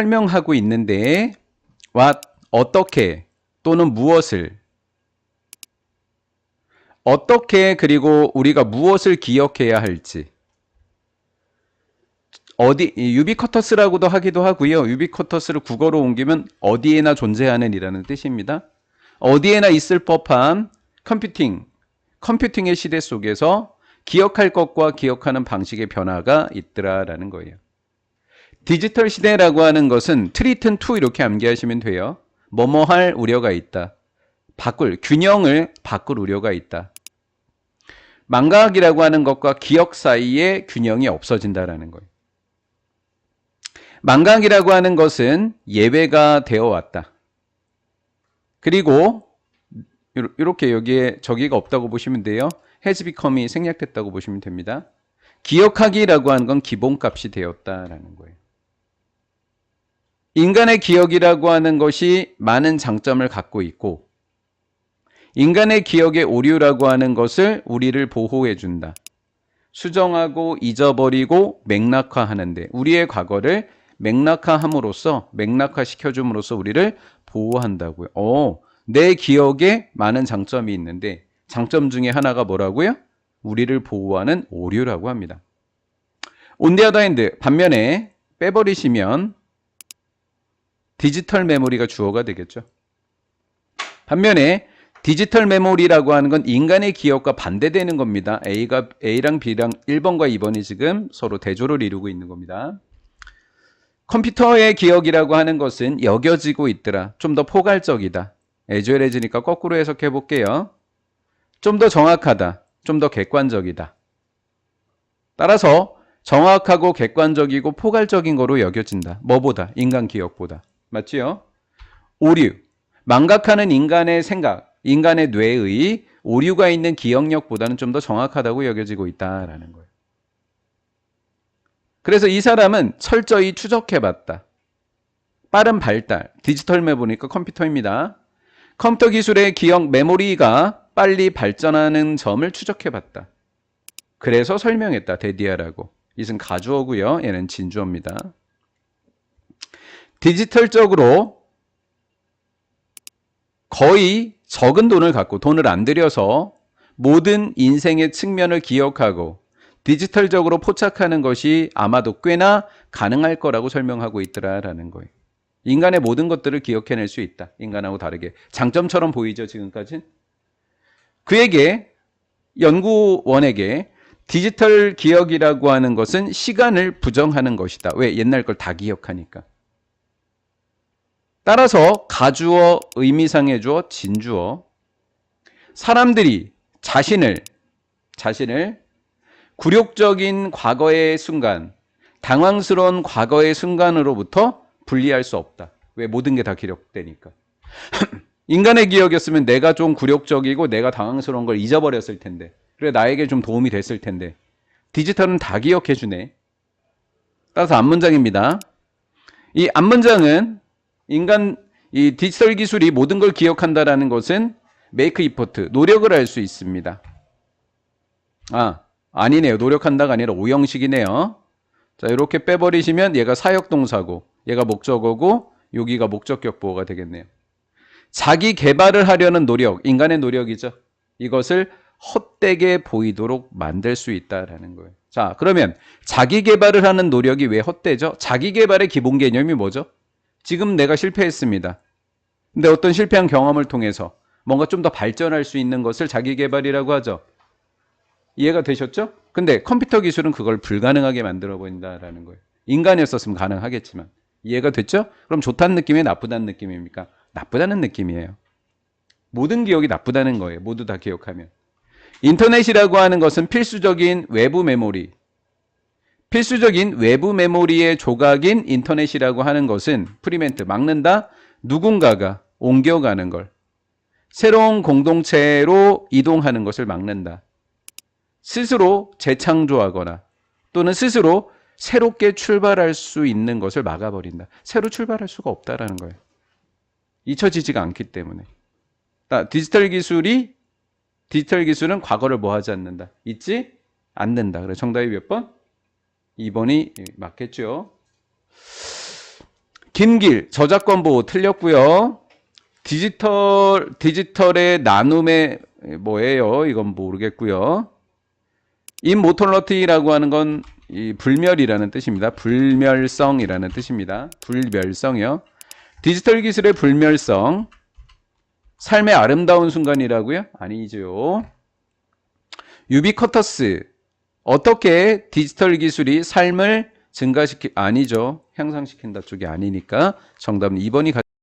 설명하고 있는데 what 어떻게 또는 무엇을 어떻게 그리고 우리가 무엇을 기억해야 할지 어디 유비쿼터스라고도 하기도 하고요. 유비쿼터스를 국어로 옮기면 어디에나 존재하는 이라는 뜻입니다. 어디에나 있을 법한 컴퓨팅, 컴퓨팅의 시대 속에서 기억할 것과 기억하는 방식의 변화가 있더라라는 거예요. 디지털 시대라고 하는 것은 트리튼 투 이렇게 암기하시면 돼요. 뭐뭐 할 우려가 있다. 바꿀 균형을 바꿀 우려가 있다. 망각이라고 하는 것과 기억 사이에 균형이 없어진다라는 거예요. 망각이라고 하는 것은 예외가 되어 왔다. 그리고 이렇게 여기에 저기가 없다고 보시면 돼요. become이 생략됐다고 보시면 됩니다. 기억하기라고 하는 건 기본값이 되었다라는 거예요. 인간의 기억이라고 하는 것이 많은 장점을 갖고 있고 인간의 기억의 오류라고 하는 것을 우리를 보호해 준다. 수정하고 잊어버리고 맥락화하는데 우리의 과거를 맥락화함으로써 맥락화 시켜줌으로써 우리를 보호한다고요. 어, 내 기억에 많은 장점이 있는데 장점 중에 하나가 뭐라고요? 우리를 보호하는 오류라고 합니다. 온데어더핸드 반면에 빼버리시면 디지털 메모리가 주어가 되겠죠. 반면에 디지털 메모리라고 하는 건 인간의 기억과 반대되는 겁니다. A가 A랑 B랑 1번과 2번이 지금 서로 대조를 이루고 있는 겁니다. 컴퓨터의 기억이라고 하는 것은 여겨지고 있더라. 좀 더 포괄적이다. 애조엘해지니까 거꾸로 해석해 볼게요. 좀 더 정확하다. 좀 더 객관적이다. 따라서 정확하고 객관적이고 포괄적인 거로 여겨진다. 뭐보다? 인간 기억보다. 맞지요? 오류. 망각하는 인간의 생각, 인간의 뇌의 오류가 있는 기억력보다는 좀 더 정확하다고 여겨지고 있다라는 거예요. 그래서 이 사람은 철저히 추적해봤다. 빠른 발달, 디지털 메보니까 컴퓨터입니다. 컴퓨터 기술의 기억 메모리가 빨리 발전하는 점을 추적해봤다. 그래서 설명했다. 데디아라고. 이것은 가주어고요. 얘는 진주어입니다. 디지털적으로 거의 적은 돈을 갖고 돈을 안 들여서 모든 인생의 측면을 기억하고 디지털적으로 포착하는 것이 아마도 꽤나 가능할 거라고 설명하고 있더라라는 거예요. 인간의 모든 것들을 기억해낼 수 있다. 인간하고 다르게. 장점처럼 보이죠, 지금까지? 그에게, 연구원에게 디지털 기억이라고 하는 것은 시간을 부정하는 것이다. 왜? 옛날 걸 다 기억하니까. 따라서 가주어, 의미상의 주어, 진주어. 사람들이 자신을, 자신을 굴욕적인 과거의 순간, 당황스러운 과거의 순간으로부터 분리할 수 없다. 왜 모든 게 다 기록되니까. 인간의 기억이었으면 내가 좀 굴욕적이고 내가 당황스러운 걸 잊어버렸을 텐데. 그래 나에게 좀 도움이 됐을 텐데. 디지털은 다 기억해 주네. 따라서 앞문장입니다. 이 앞문장은 인간 이 디지털 기술이 모든 걸 기억한다라는 것은 make effort 노력을 할 수 있습니다. 아, 아니네요. 노력한다가 아니라 오형식이네요. 자, 이렇게 빼버리시면 얘가 사역동사고, 얘가 목적어고, 여기가 목적격 보호가 되겠네요. 자기 개발을 하려는 노력, 인간의 노력이죠. 이것을 헛되게 보이도록 만들 수 있다라는 거예요. 자, 그러면 자기 개발을 하는 노력이 왜 헛되죠? 자기 개발의 기본 개념이 뭐죠? 지금 내가 실패했습니다. 근데 어떤 실패한 경험을 통해서 뭔가 좀 더 발전할 수 있는 것을 자기 개발이라고 하죠. 이해가 되셨죠? 근데 컴퓨터 기술은 그걸 불가능하게 만들어 버린다라는 거예요. 인간이었었으면 가능하겠지만. 이해가 됐죠? 그럼 좋다는 느낌이 나쁘다는 느낌입니까? 나쁘다는 느낌이에요. 모든 기억이 나쁘다는 거예요. 모두 다 기억하면. 인터넷이라고 하는 것은 필수적인 외부 메모리. 필수적인 외부 메모리의 조각인 인터넷이라고 하는 것은 프리멘트 막는다. 누군가가 옮겨가는 걸. 새로운 공동체로 이동하는 것을 막는다. 스스로 재창조하거나 또는 스스로 새롭게 출발할 수 있는 것을 막아버린다. 새로 출발할 수가 없다라는 거예요. 잊혀지지가 않기 때문에. 디지털 기술이 디지털 기술은 과거를 뭐 하지 않는다. 잊지 않는다. 그래 정답이 몇 번? 2번이 맞겠죠. 김길 저작권 보호 틀렸고요. 디지털 디지털의 나눔의 뭐예요? 이건 모르겠고요. 임모털러티라고 하는 건 이 불멸이라는 뜻입니다. 불멸성이라는 뜻입니다. 불멸성이요. 디지털 기술의 불멸성. 삶의 아름다운 순간이라고요? 아니죠. 유비쿼터스. 어떻게 디지털 기술이 삶을 증가시키 아니죠. 향상시킨다 쪽이 아니니까 정답은 2번이